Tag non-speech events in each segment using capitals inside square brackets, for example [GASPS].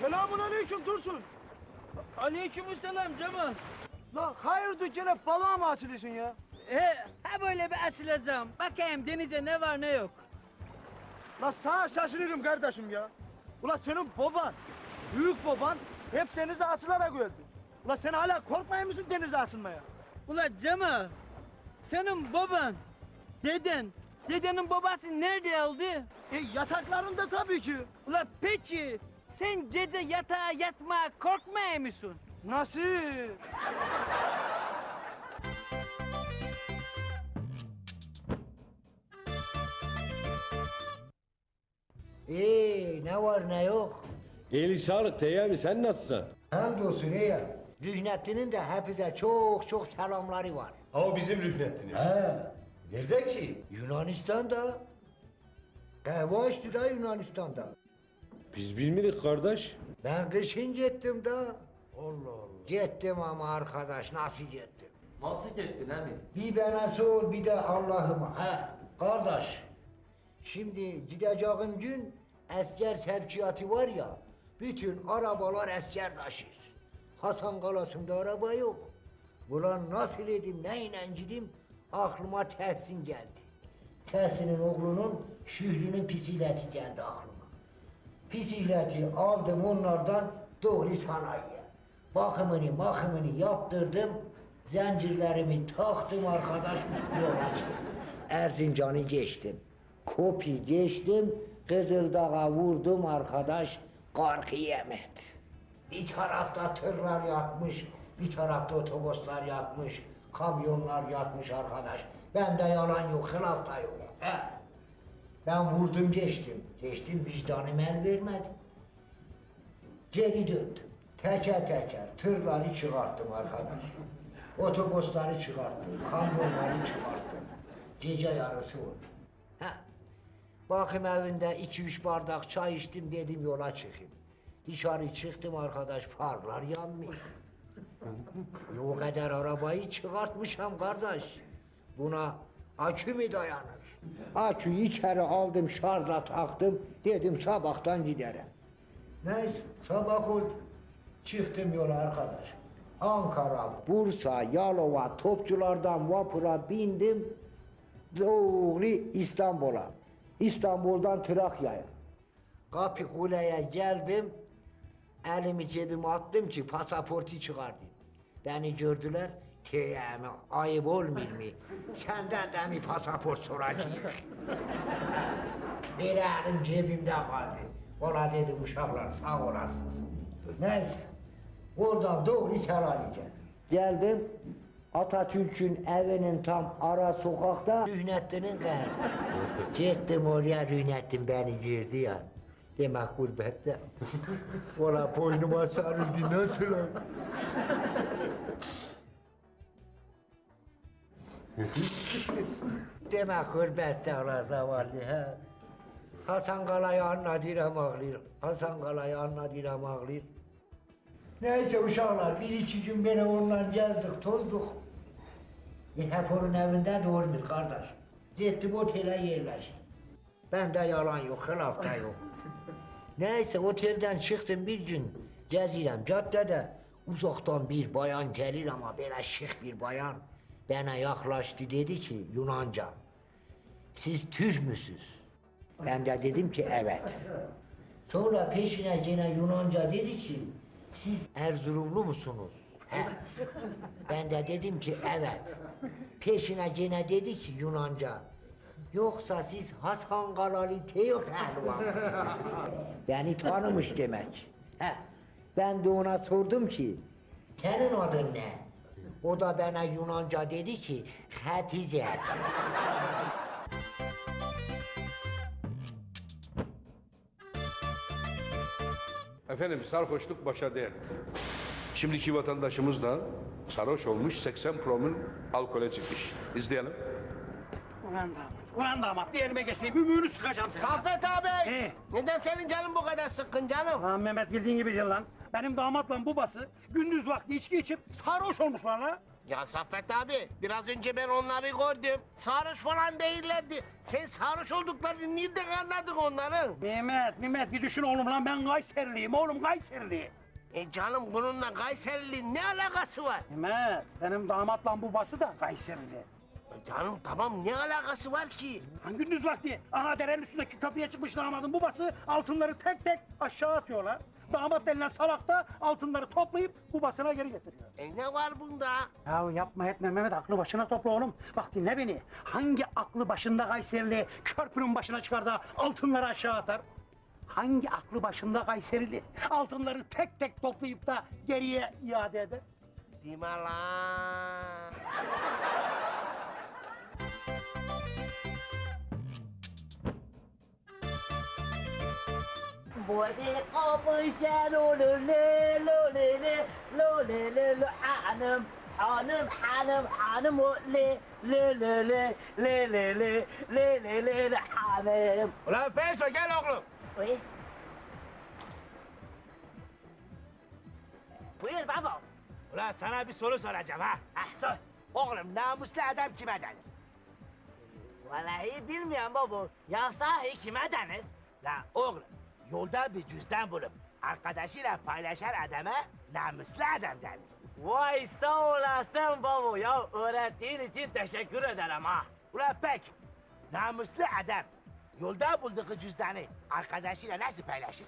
Selamun aleyküm Dursun. Aleykümselam Cemal. La hayırdır gene balığa mı açılıyorsun ya? He, ha böyle bir açılacağım. Bakayım denize ne var ne yok. La sana şaşırırım kardeşim ya. Ula senin baban, büyük baban hep denize açılarak öldü. Ula sen hala korkmuyor musun denize açılmaya? Ula Cemal, senin baban, deden, dedenin babası nerede öldü? E yataklarında tabii ki. Ula peki, sen gece yatağa yatmaya korkmuyor musun? Nasıl? Ee, ne var ne yok. İyilik sağlık Teyyami sen nasılsın? Hamdolsun iyi. Rühnettin'in de hepinize çok çok selamları var. O bizim rüknetini. He, Nerede ki? Yunanistan'da. Kahve içti da Yunanistan'da. Biz bilmedik kardeş. Ben kışın gittim da. Allah Allah. Gittim ama arkadaş nasıl gittim? Nasıl gittin emin? Bir bana sor bir de Allah'ıma. He, kardeş. Şimdi gideceğim gün asker sevkiyatı var ya. Bütün arabalar asker taşır. Hasan Kalası'nda araba yok. Ulan nasıl edim, neyle gideyim? Aklıma Tehsin geldi. Tehsin'in oğlunun Şükrü'nün pisikleti geldi aklıma. Bisikleti aldım onlardan doğru sanayiye. Bakımını bakımını yaptırdım. Zincirlerimi taktım arkadaş yola. Erzincan'ı geçtim. Kopi geçtim. Kızıldağ'a vurdum arkadaş. Korku yemedim. Bir tarafta tırlar yatmış, bir tarafta otobüsler yatmış, kamyonlar yatmış arkadaş. Bende yalan yok, hılaf da yok. He. Ben vurdum geçtim. Geçtim vicdanım el vermedi. Geri döndüm. Teker teker tırları çıkarttım arkadaş. Otobüsleri çıkarttım. Kamyonları çıkarttım. Gece yarısı oldu. Ha. Bakım evinde iki üç bardak çay içtim dedim yola çıkayım. Dışarı çıktım arkadaş farlar yanmıyor. o kadar arabayı çıkartmışam kardeş. Buna akü mü dayanır? Aküyü içeri aldım şarja taktım dedim sabahtan giderim. Neyse sabah oldu. Çıktım yola arkadaş. Ankara, Bursa, Yalova, Topçulardan vapura bindim. Doğru İstanbul'a. İstanbul'dan Trakya'ya. Kapı kuleye geldim. Elimi cebime attım ki pasaportu çıkardım. Beni gördüler. Teyemi ayıp olmuyor mu? Senden de mi pasaport soracağız? Bir elim cebimde kaldı. Ola dedim uşaklar sağ olasınız. Neyse. Oradan doğru Selanik'e. Geldim. Atatürk'ün evinin tam ara sokakta Rühnettin'in kayı. Gittim oraya Rühnettin beni gördü ya. Demek gurbette. Ola boynuma sarıldı nasıl o? Demek gurbette ola zavallı ha. Hasan Kala'yı anladıram ağlıyor. Hasan Kala'yı anladıram ağlıyor. Neyse uşaklar bir iki gün beni onunla gezdik tozduk. E, hep onun evinde doğurmuyor kardeş. Gittim otele yerleştim. Bende yalan yok, hılaf da yok. [LAUGHS] Neyse otelden çıktım bir gün gezirem caddede. Uzaktan bir bayan gelir ama böyle şık bir bayan. Bana yaklaştı dedi ki Yunanca. Siz Türk müsünüz? Ben de dedim ki evet. Sonra peşine yine Yunanca dedi ki siz Erzurumlu musunuz? He. Ben de dedim ki evet. Peşine yine dedi ki Yunanca. Yoksa siz Hasan Kalalı Teo Pehlivan mısınız?" Beni tanımış demek. He. Ben de ona sordum ki senin adın ne? O da bana Yunanca dedi ki Hatice. Efendim sarhoşluk başa değer. Şimdiki vatandaşımız da sarhoş olmuş 80 promil alkole çıkmış. İzleyelim. Ulan damat, ulan damat bir elime geçireyim, ümüğünü sıkacağım seni. Saffet abi. He. Neden senin canın bu kadar sıkkın canım? Lan Mehmet bildiğin gibi lan. Benim damatla babası gündüz vakti içki içip sarhoş olmuşlar lan. Ya Saffet abi biraz önce ben onları gördüm. Sarhoş falan değillerdi. Sen sarhoş olduklarını nereden anladın onların? Mehmet, Mehmet bir düşün oğlum lan ben Kayserliyim oğlum Kayserli. E canım bununla Kayserili'nin ne alakası var? Mehmet benim damatla babası da Kayserili. E Canım tamam ne alakası var ki? Lan gündüz vakti aha derenin üstündeki köprüye çıkmış damadın babası altınları tek tek aşağı atıyorlar. Damat denilen salak da altınları toplayıp babasına geri getiriyor. E ne var bunda? Ya yapma etme Mehmet aklı başına topla oğlum. Bak dinle beni. Hangi aklı başında Kayserili körpünün başına çıkar da altınları aşağı atar? Hangi aklı başında Kayserili altınları tek tek toplayıp da geriye iade eder? Değil mi lan? Body kapışan olule lolele lolele lo hanım hanım hanım hanım le le le le le le le le le le le hanım. Ulan Feyzo gel oğlum. Uy. Buyur baba. Ulan sana bir soru soracağım ha. Ah sor. Oğlum namuslu adam kime denir? Vallahi bilmiyorum baba. Ya sahi kime denir? La oğlum yolda bir cüzdan bulup arkadaşıyla paylaşan adama namuslu adam denir. Vay sağ olasın baba. Ya öğrettiğin için teşekkür ederim ha. Ulan pek namuslu adam yolda bulduğu cüzdanı arkadaşıyla nasıl paylaşır?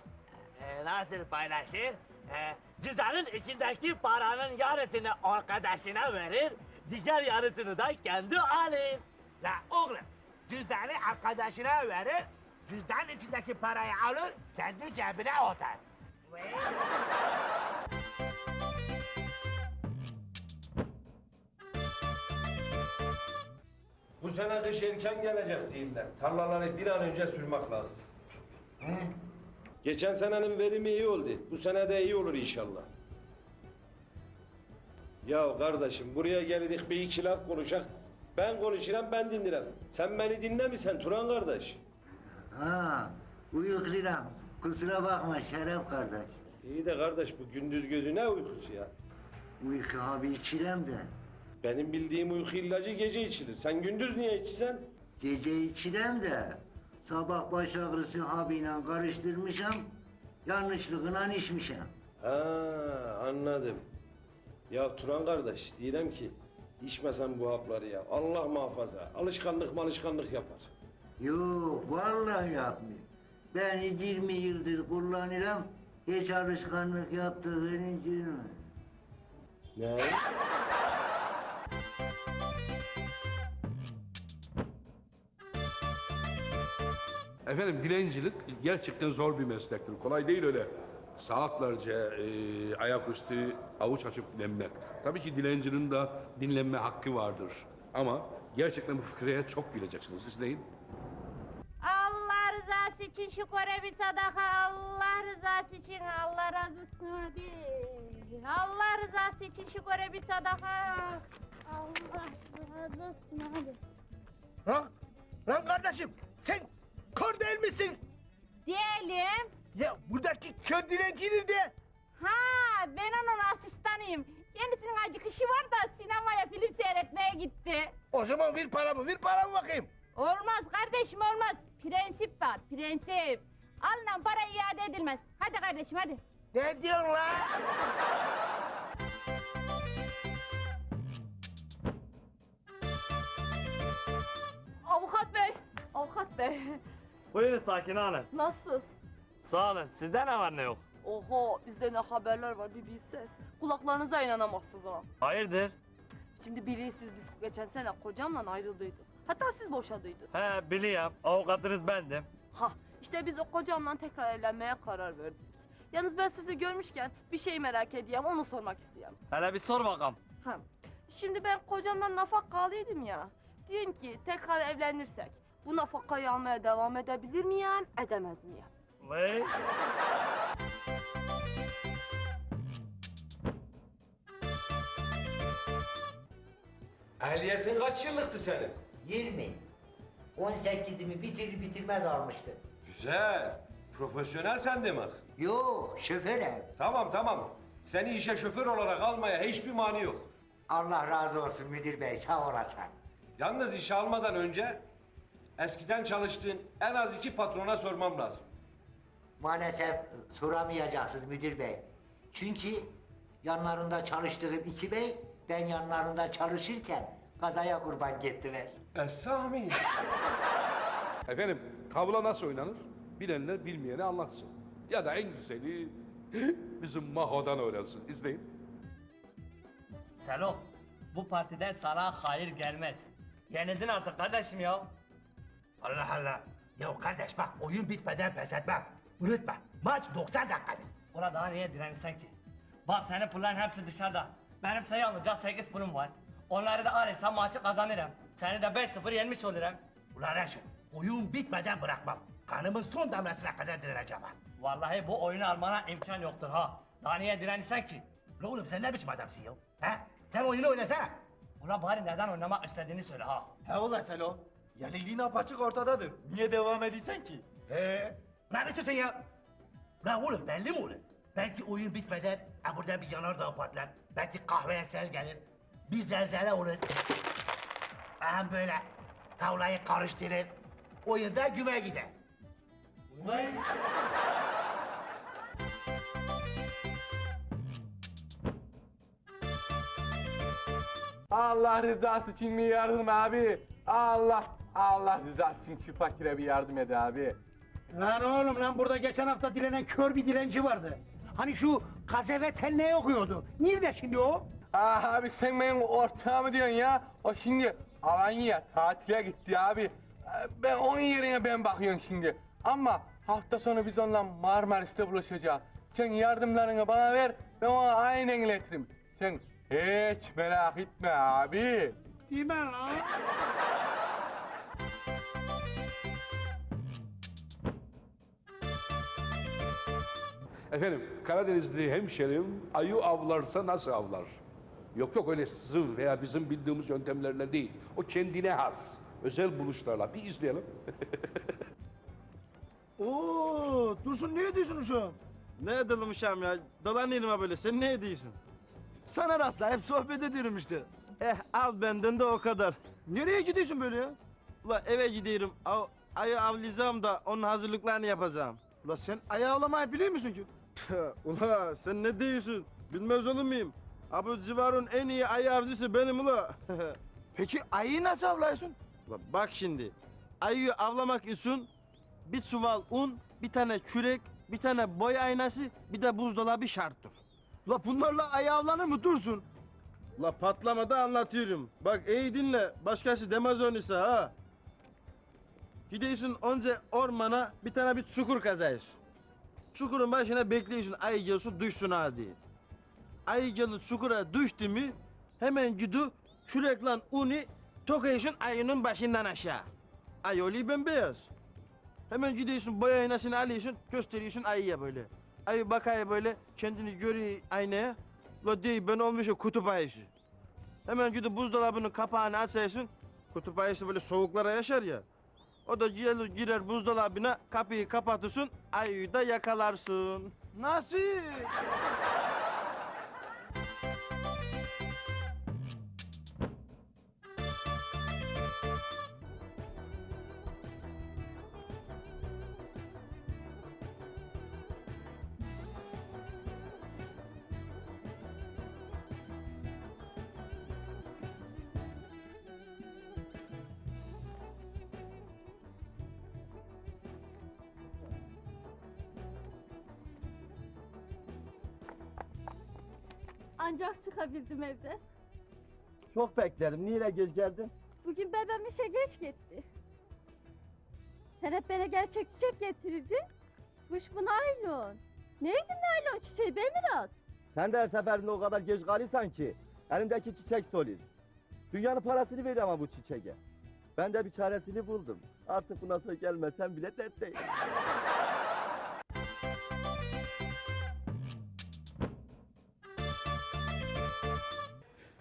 Ee, nasıl paylaşır? Ee, cüzdanın içindeki paranın yarısını arkadaşına verir, diğer yarısını da kendi alır. La oğlum cüzdanı arkadaşına verir, cüzdan içindeki parayı alır, kendi cebine atar. Bu sene kış erken gelecek değiller. Tarlaları bir an önce sürmek lazım. Geçen senenin verimi iyi oldu. Bu sene de iyi olur inşallah. Ya kardeşim buraya geldik bir iki laf konuşak. Ben konuşuram ben dinlerim. Sen beni dinlemişsen Turan kardeş. Ha, uyukluyum. Kusura bakma Şeref kardeş. İyi de kardeş bu gündüz gözü ne uykusu ya? Uyku abi içirem de. Benim bildiğim uyku ilacı gece içilir. Sen gündüz niye içsen? Gece içirem de. Sabah baş ağrısı abiyle karıştırmışam. Yanlışlıkla içmişem. Ha anladım. Ya Turan kardeş diyelim ki içmesen bu hapları ya. Allah muhafaza. Alışkanlık malışkanlık yapar. Yok vallahi yapmıyor. Ben 20 yıldır kullanırım. Hiç alışkanlık yaptığını görmedim. Ne? Efendim dilencilik gerçekten zor bir meslektir. Kolay değil öyle saatlerce e, ayaküstü avuç açıp dilenmek. Tabii ki dilencinin de dinlenme hakkı vardır. Ama gerçekten bu fikreye çok güleceksiniz. İzleyin. Rızası için şu kore bir sadaka. Allah rızası için Allah razı olsun hadi. Allah rızası için şu kore bir sadaka. Allah razı olsun hadi. Ha? Lan kardeşim sen kör değil misin? Diyelim. Ya buradaki kör dilenci nerede? Ha ben onun asistanıyım. Kendisinin acık işi var da sinemaya film seyretmeye gitti. O zaman ver paramı, ver paramı bakayım. Olmaz kardeşim olmaz. Prensip var prensip. Alınan para iade edilmez. Hadi kardeşim hadi. Ne diyorsun lan? Avukat bey, avukat bey. Buyurun Sakin Hanım. Nasılsınız? Sağ olun. Sizde ne var ne yok? Oho, bizde ne haberler var bir bilseniz. Kulaklarınıza inanamazsınız ama. Hayırdır? Şimdi bilirsiniz biz geçen sene kocamla ayrıldıydık. Hatta siz boşadıydık. He biliyorum. Avukatınız bendim. Ha, işte biz o kocamla tekrar evlenmeye karar verdik. Yalnız ben sizi görmüşken bir şey merak ediyorum, onu sormak istiyorum. Hele bir sor bakalım. Ha, şimdi ben kocamdan nafakalıydım ya. Diyorum ki tekrar evlenirsek bu nafakayı almaya devam edebilir miyim, edemez miyim? Vay. Ehliyetin kaç yıllıktı senin? 20. 18'imi bitirir bitirmez almıştım. Güzel. Profesyonel sen demek. Yok şoförüm. Tamam tamam. Seni işe şoför olarak almaya hiçbir mani yok. Allah razı olsun müdür bey sağ olasın. Yalnız işe almadan önce eskiden çalıştığın en az iki patrona sormam lazım. Maalesef soramayacaksınız müdür bey. Çünkü yanlarında çalıştığım iki bey ben yanlarında çalışırken kazaya kurban gittiler. Esami. Efendim tavla nasıl oynanır? Bilenler bilmeyeni anlatsın. Ya da en güzeli [GASPS] bizim Maho'dan öğrensin. İzleyin. Selo, bu partiden sana hayır gelmez. Yenildin artık kardeşim ya. Allah Allah. Ya kardeş bak oyun bitmeden pes etmem. Unutma maç 90 dakikadır. Ulan daha niye direnirsen ki? Bak senin pulların hepsi dışarıda. Benim sayı alacak 8 pulum var. Onları da arırsam maçı kazanırım. Seni de 5-0 yenmiş olurum. Ulan Reşo oyun bitmeden bırakmam. Kanımın son damlasına kadar direneceğim ha. Vallahi bu oyunu almana imkan yoktur ha. Daha niye direnirsen ki? La oğlum sen ne biçim adamsın ya? Ha? Sen oyunu oynasana. Ulan bari neden oynamak istediğini söyle ha. He ula Selo. Yenildiğin apaçık ortadadır. Niye devam ediysen ki? He? Ne biçimsin ya? La oğlum belli mi olur? Belki oyun bitmeden ha buradan bir yanardağ patlar. Belki kahveye sel gelir. Bir zelzele olur. Hem böyle tavlayı karıştırır. Oyunda güme gider. Allah rızası için mi yardım abi? Allah Allah rızası için şu fakire bir yardım et abi. Lan oğlum lan burada geçen hafta dilenen kör bir dilenci vardı. Hani şu gazeve tel ne okuyordu? Nerede şimdi o? Ah abi sen benim ortağımı diyorsun ya. O şimdi Alanya tatile gitti abi. Ben onun yerine ben bakıyorum şimdi. Ama hafta sonu biz onunla Marmaris'te buluşacağız. Sen yardımlarını bana ver, ben ona aynen iletirim. Sen hiç merak etme abi. Değil mi lan? Efendim Karadenizli hemşerim ayı avlarsa nasıl avlar? Yok yok öyle sizin veya bizim bildiğimiz yöntemlerle değil. O kendine has. Özel buluşlarla. Bir izleyelim. [LAUGHS] Oo, Dursun ne ediyorsun uşağım? Ne edelim uşağım ya? Dalan elime böyle. Sen ne ediyorsun? Sana rastla. Hep sohbet ediyorum işte. Eh al benden de o kadar. Nereye gidiyorsun böyle ya? Ula eve gidiyorum. Av, ayı avlayacağım da onun hazırlıklarını yapacağım. Ula sen ayı avlamayı biliyor musun ki? ula sen ne diyorsun? Bilmez olur muyum? Ha bu civarın en iyi ayı avcısı benim ula. [LAUGHS] Peki ayıyı nasıl avlıyorsun? Ula bak şimdi. Ayıyı avlamak için bir çuval un, bir tane kürek, bir tane boy aynası, bir de buzdolabı şarttır. La bunlarla ayı avlanır mı Dursun? La patlamada anlatıyorum. Bak iyi dinle. Başkası demez ise ha. Gidiyorsun önce ormana bir tane bir çukur kazıyorsun. Çukurun başına bekliyorsun ayı gelsin düşsün hadi. Ayı gelip çukura düştü mü hemen gidiyor kürekle unu tokayıyorsun ayının başından aşağı. Ay oluyor bembeyaz. Hemen gidiyorsun boya aynasını alıyorsun gösteriyorsun ayıya böyle. Ayı bakıyor böyle kendini görüyor aynaya. La değil ben olmuşum kutup ayısı. Hemen gidip buzdolabının kapağını açıyorsun. Kutup ayısı böyle soğuklara yaşar ya. O da girer, girer buzdolabına kapıyı kapatırsın ayıyı da yakalarsın. Nasıl? Çıkabildim evden. Çok bekledim. Niye geç geldin? Bugün babam işe geç gitti. Sen hep bana gerçek çiçek getirirdin. Kuş bu naylon. Neydi naylon çiçeği be Mirat? Sen de her seferinde o kadar geç kalırsan ki elimdeki çiçek solur. Dünyanın parasını ver ama bu çiçeğe. Ben de bir çaresini buldum. Artık bundan sonra gelmesen bile dert değil.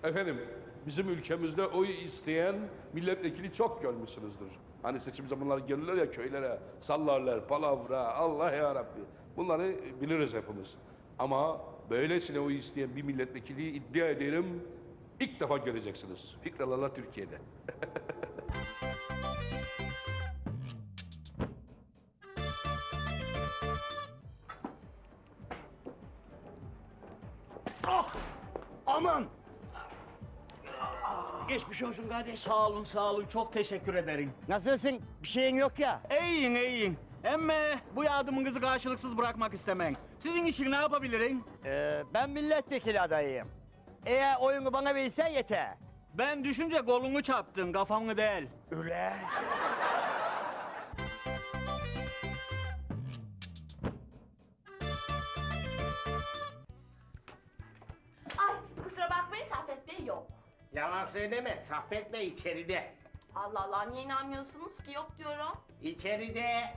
Efendim bizim ülkemizde oy isteyen milletvekili çok görmüşsünüzdür. Hani seçim zamanları gelirler ya köylere sallarlar palavra Allah ya Rabbi. Bunları biliriz hepimiz. Ama böylesine oy isteyen bir milletvekili iddia ederim İlk defa göreceksiniz. Fikralarla Türkiye'de. Aman! Geçmiş olsun kardeş. Sağ olun, sağ olun. Çok teşekkür ederim. Nasılsın? Bir şeyin yok ya. İyiyim, iyiyim. Emme bu yardımınızı karşılıksız bırakmak istemem. Sizin için ne yapabilirim? Ee, ben milletvekili adayıyım. Eğer oyunu bana verirsen yeter. Ben düşünce kolunu çarptın, kafamı değil. Öyle. Söyleme. Saffet Bey içeride. Allah Allah niye inanmıyorsunuz ki yok diyorum. İçeride.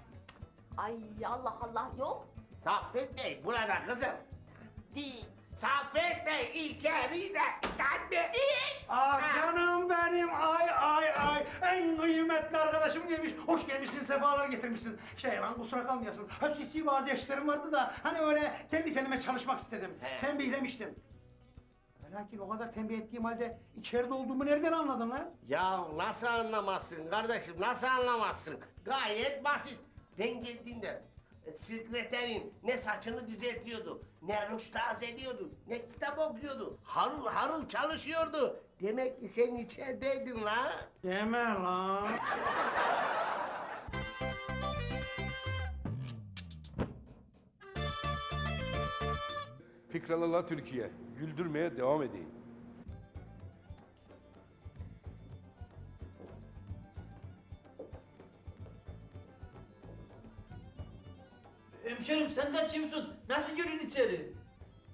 Ay Allah Allah yok. Saffet Bey burada kızım. Değil. Saffet Bey içeride. Anne. Değil. Ah canım benim ay ay ay en kıymetli arkadaşım gelmiş. Hoş gelmişsin sefalar getirmişsin. Şey lan kusura kalmayasın. Hususi bazı işlerim vardı da hani öyle kendi kendime çalışmak istedim. He. Tembihlemiştim. Lakin o kadar tembih ettiğim halde içeride olduğumu nereden anladın lan? Ya nasıl anlamazsın kardeşim nasıl anlamazsın? Gayet basit. Ben geldiğimde e, sekreterin ne saçını düzeltiyordu, ne ruj tazeliyordu, ne kitap okuyordu. Harıl harıl çalışıyordu. Demek ki sen içerideydin la. Deme lan. Fikralarla Türkiye. Güldürmeye devam edeyim. Hemşerim sen de kimsin? Nasıl girin içeri?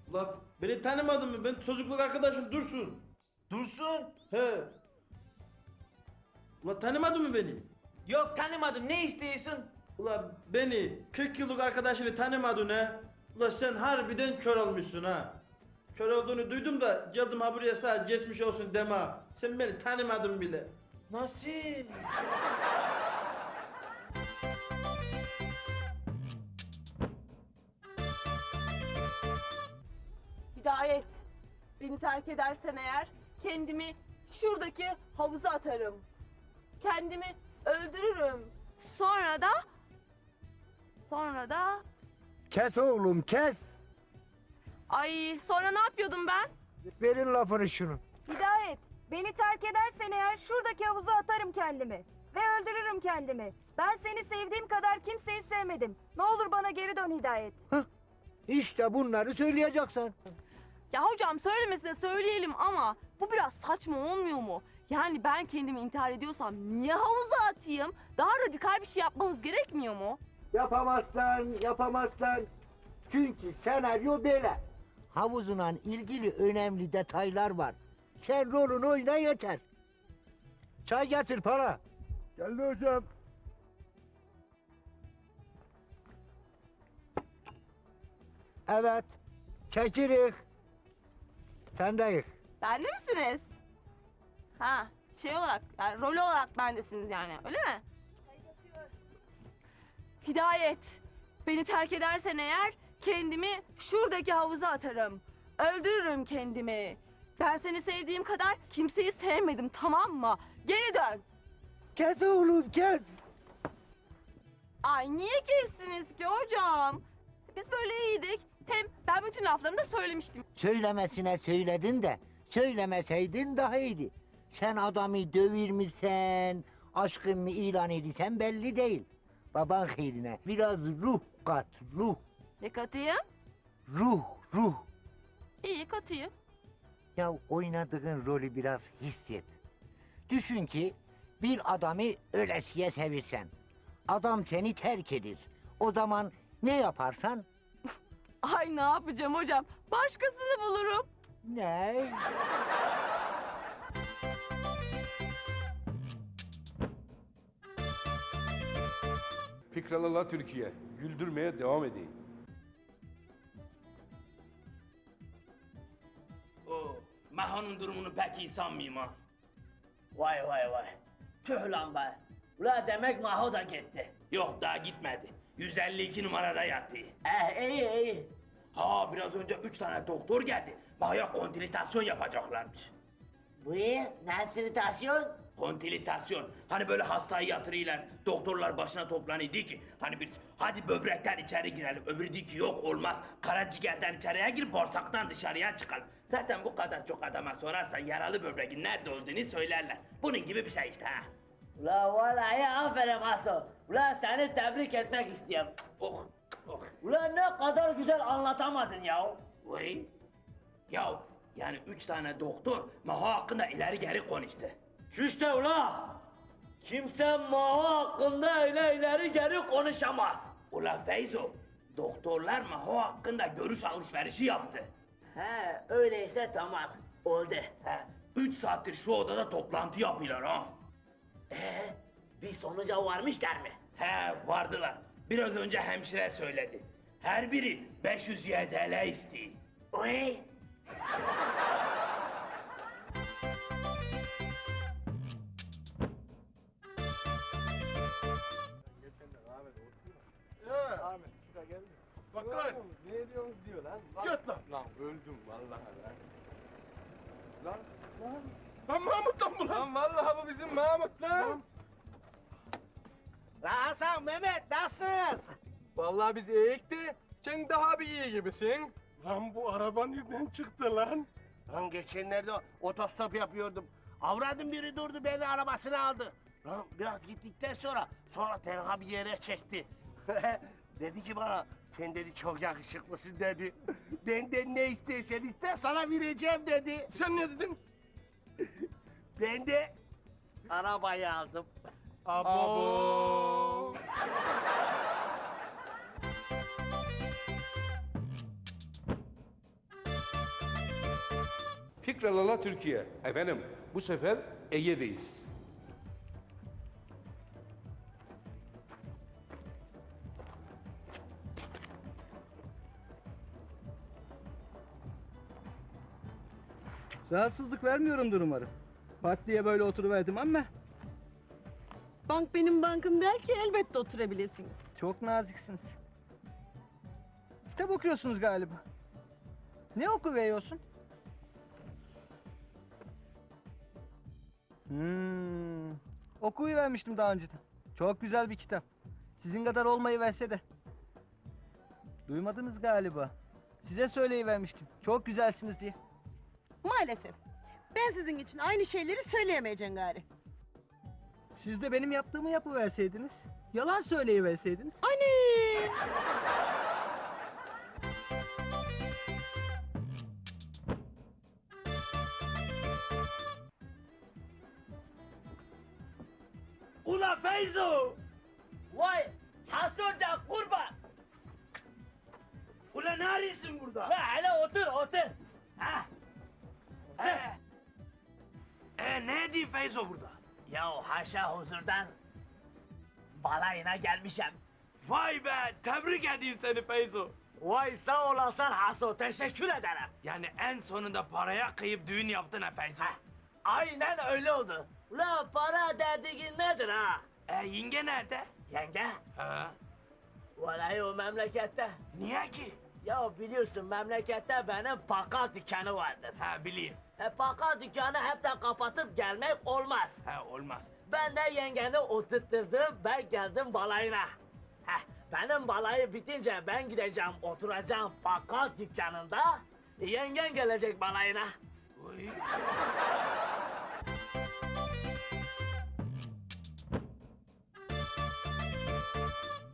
Ula beni tanımadın mı? Ben çocukluk arkadaşım Dursun. Dursun. He. Ula tanımadın mı beni? Yok tanımadım. Ne istiyorsun? Ula beni 40 yıllık arkadaşını tanımadın ha? Ula sen harbiden kör olmuşsun ha. Kör olduğunu duydum da geldim ha buraya sadece geçmiş olsun deme ha. Sen beni tanımadın bile. Nasıl? Hidayet. Beni terk edersen eğer kendimi şuradaki havuza atarım. Kendimi öldürürüm. Sonra da sonra da Kes oğlum kes. Ay sonra ne yapıyordum ben? Verin lafını şunu. Hidayet, beni terk edersen eğer şuradaki havuza atarım kendimi. Ve öldürürüm kendimi. Ben seni sevdiğim kadar kimseyi sevmedim. Ne olur bana geri dön Hidayet. İşte bunları söyleyeceksin. Ya hocam söylemesine söyleyelim ama bu biraz saçma olmuyor mu? Yani ben kendimi intihar ediyorsam niye havuza atayım? Daha radikal bir şey yapmamız gerekmiyor mu? Yapamazsan, yapamazsan. Çünkü senaryo böyle. Havuzunla ilgili önemli detaylar var. Sen rolünü oyna yeter. Çay getir para. Geldi hocam. Evet. Çekirik. Sendeyiz. Bende misiniz? Ha, şey olarak, yani rol olarak bendesiniz yani, öyle mi? Hidayet, beni terk edersen eğer kendimi şuradaki havuza atarım. Öldürürüm kendimi. Ben seni sevdiğim kadar kimseyi sevmedim, tamam mı? Geri dön. Kes oğlum kes. Ay niye kestiniz ki hocam? Biz böyle iyiydik. Hem ben bütün laflarımı da söylemiştim. Söylemesine söyledin de söylemeseydin daha iyiydi. Sen adamı dövürmüşsen, aşkın mı ilan edilsen belli değil. Baban hayrine biraz ruh kat, ruh, Ne katıyım? ruh, ruh. İyi katıyım. Ya oynadığın rolü biraz hisset. Düşün ki bir adamı ölesiye sevirsen. Adam seni terk edir. O zaman ne yaparsan? [LAUGHS] Ay ne yapacağım hocam? Başkasını bulurum. Ne? Fikralarla Türkiye. Güldürmeye devam edeyim. Oo, Maho'nun durumunu pek iyi sanmıyorum ha. Vay vay vay. Tüh lan be. Ula demek Maho da gitti. Yok daha gitmedi. 152 numarada yattı. Eh iyi iyi. Ha biraz önce üç tane doktor geldi. Maho'ya kontrasyon yapacaklarmış. Bu ne tritasyon? Kontilitasyon. Hani böyle hastayı yatırıyorlar, doktorlar başına toplanıyor ki hani biz hadi böbrekten içeri girelim. Öbürü diyor ki yok olmaz. Karaciğerden içeriye gir, bağırsaktan dışarıya çıkalım. Zaten bu kadar çok adama sorarsan yaralı böbreğin nerede olduğunu söylerler. Bunun gibi bir şey işte ha. Ula vallahi aferin Haso. Ula seni tebrik etmek istiyorum. Oh, oh. Ula ne kadar güzel anlatamadın ya. Vay. Ya yani üç tane doktor Maha hakkında ileri geri konuştu. İşte ula. Kimse Maho hakkında öyle ileri geri konuşamaz. Ula Feyzo, doktorlar Maho hakkında görüş alışverişi yaptı. He öyleyse tamam. Oldu. He, üç saattir şu odada toplantı yapıyorlar ha. Ee, bir sonuca varmışlar mı? He vardılar. Biraz önce hemşire söyledi. Her biri 500 YTL istiyor. Oy. Bak lan. Ne diyorsunuz diyor lan. Göt lan. Lan öldüm vallahi lan. Lan. Lan. Lan Mahmut lan bu lan. Lan vallahi bu bizim Mahmut lan. La Hasan, Mehmet nasılsınız? Vallahi biz iyiyik de sen daha bir iyi gibisin. Lan bu araba nereden çıktı lan? Lan geçenlerde otostop yapıyordum. Avradım biri durdu beni arabasına aldı. Lan biraz gittikten sonra sonra tenha bir yere çekti. [LAUGHS] dedi ki bana sen dedi çok yakışıklısın dedi. Benden ne istersen iste sana vereceğim dedi. Sen ne dedin? Ben de arabayı aldım. Abo. Fikralala Türkiye. Efendim bu sefer Ege'deyiz. Rahatsızlık vermiyorumdur umarım. Pat diye böyle oturuverdim ama Bank benim bankım der ki elbette oturabilirsiniz. çok naziksiniz. Kitap okuyorsunuz galiba. Ne okuveriyorsun? Hmm, okuyuvermiştim daha önceden. Çok güzel bir kitap. Sizin kadar olmayı verse de. Duymadınız galiba. Size söyleyivermiştim. Çok güzelsiniz diye. Maalesef. Ben sizin için aynı şeyleri söyleyemeyeceğim gari. Siz de benim yaptığımı yapıverseydiniz. Yalan söyleyiverseydiniz. Anne! Ula Feyzo! Vay Hasoca kurban. Ula ne arıyorsun burada? Ve hele otur otur. He. E ne diyor Feyzo burada? Ya haşa huzurdan balayına gelmişim. Vay be tebrik edeyim seni Feyzo. Vay sağ olasın Haso teşekkür ederim. Yani en sonunda paraya kıyıp düğün yaptın ha Feyzo. Heh, Aynen öyle oldu. La para dediğin nedir ha? E yenge nerede? Yenge? He. Vallahi o memlekette. Niye ki? Ya biliyorsun memlekette benim paka dükkanı vardır. Ha bileyim. E paka dükkanı hepten kapatıp gelmek olmaz. Ha olmaz. Ben de yengeni oturtturdum, ben geldim balayına. Heh, benim balayı bitince ben gideceğim, oturacağım paka dükkanında. Yengen gelecek balayına. Uy.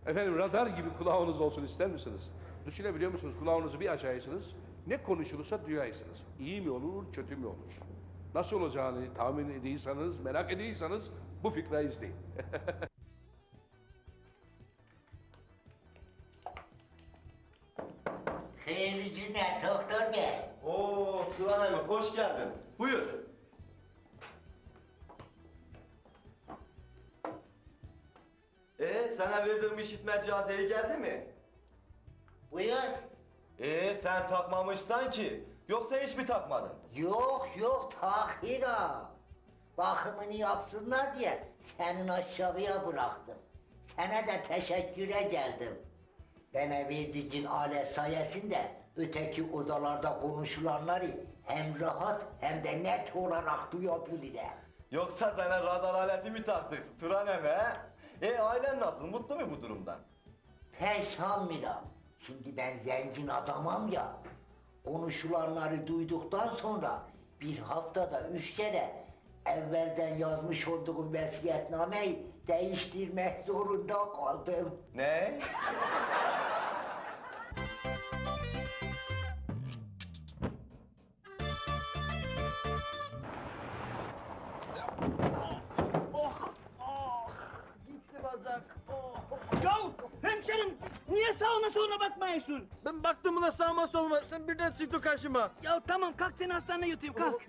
Efendim radar gibi kulağınız olsun ister misiniz? Düşünebiliyor musunuz? Kulağınızı bir açarsınız. Ne konuşulursa duyarsınız. İyi mi olur, kötü mü olur? Nasıl olacağını tahmin ediyorsanız, merak ediyorsanız bu fikri izleyin. [LAUGHS] Hayırlı günler doktor bey. Oo Turan Hanım hoş geldin. Buyur. Ee sana verdiğim işitme cihazı geldi mi? Buyur. Ee sen takmamışsan ki. Yoksa hiç mi takmadın? Yok yok tahira. Bakımını yapsınlar diye senin aşağıya bıraktım. Sana da teşekküre geldim. Bana verdiğin alet sayesinde öteki odalarda konuşulanları hem rahat hem de net olarak duyabilirim. Yoksa sana radar aleti mi taktık Turan eme? E ailen nasıl? Mutlu mu bu durumdan? Pek sanmıyorum. Şimdi ben zengin adamım ya. Konuşulanları duyduktan sonra bir haftada üç kere evvelden yazmış olduğum vasiyetnameyi değiştirmek zorunda kaldım. Ne? Niye sağına soluna bakmıyorsun? Ben baktım buna sağma solma. Sen birden çıktı karşıma. Ya tamam kalk seni hastaneye götüreyim kalk.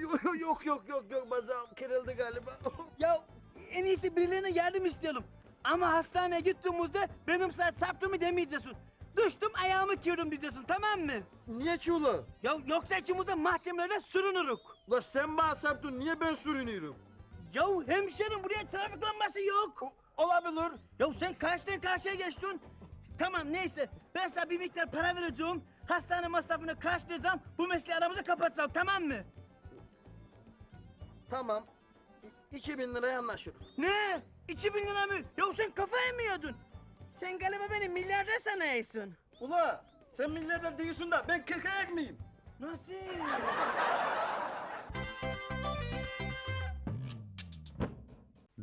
Yok yok yok yok yok bacağım kırıldı galiba. [LAUGHS] Ya en iyisi birilerine yardım isteyelim. Ama hastaneye gittiğimizde benim saat çarptığımı demeyeceksin. Düştüm ayağımı kırdım diyeceksin tamam mı? Niye çuğla? Ya yoksa ikimiz de mahkemelerde sürünürük. La sen bana çarptın niye ben sürünüyorum? Ya hemşerim buraya trafik lambası yok. Olabilir. Ya sen karşıdan karşıya geçtin. Tamam neyse ben sana bir miktar para vereceğim. Hastane masrafını karşılayacağım. Bu mesleği aramızda kapatacağım tamam mı? Tamam. İ- 2000 liraya anlaşırım. Ne? 2000 lira mı? Ya sen kafayı mı yiyordun? Sen galiba beni milyarder sanıyorsun. Ula sen milyarder değilsin de ben kırk ayak mıyım? Nasıl?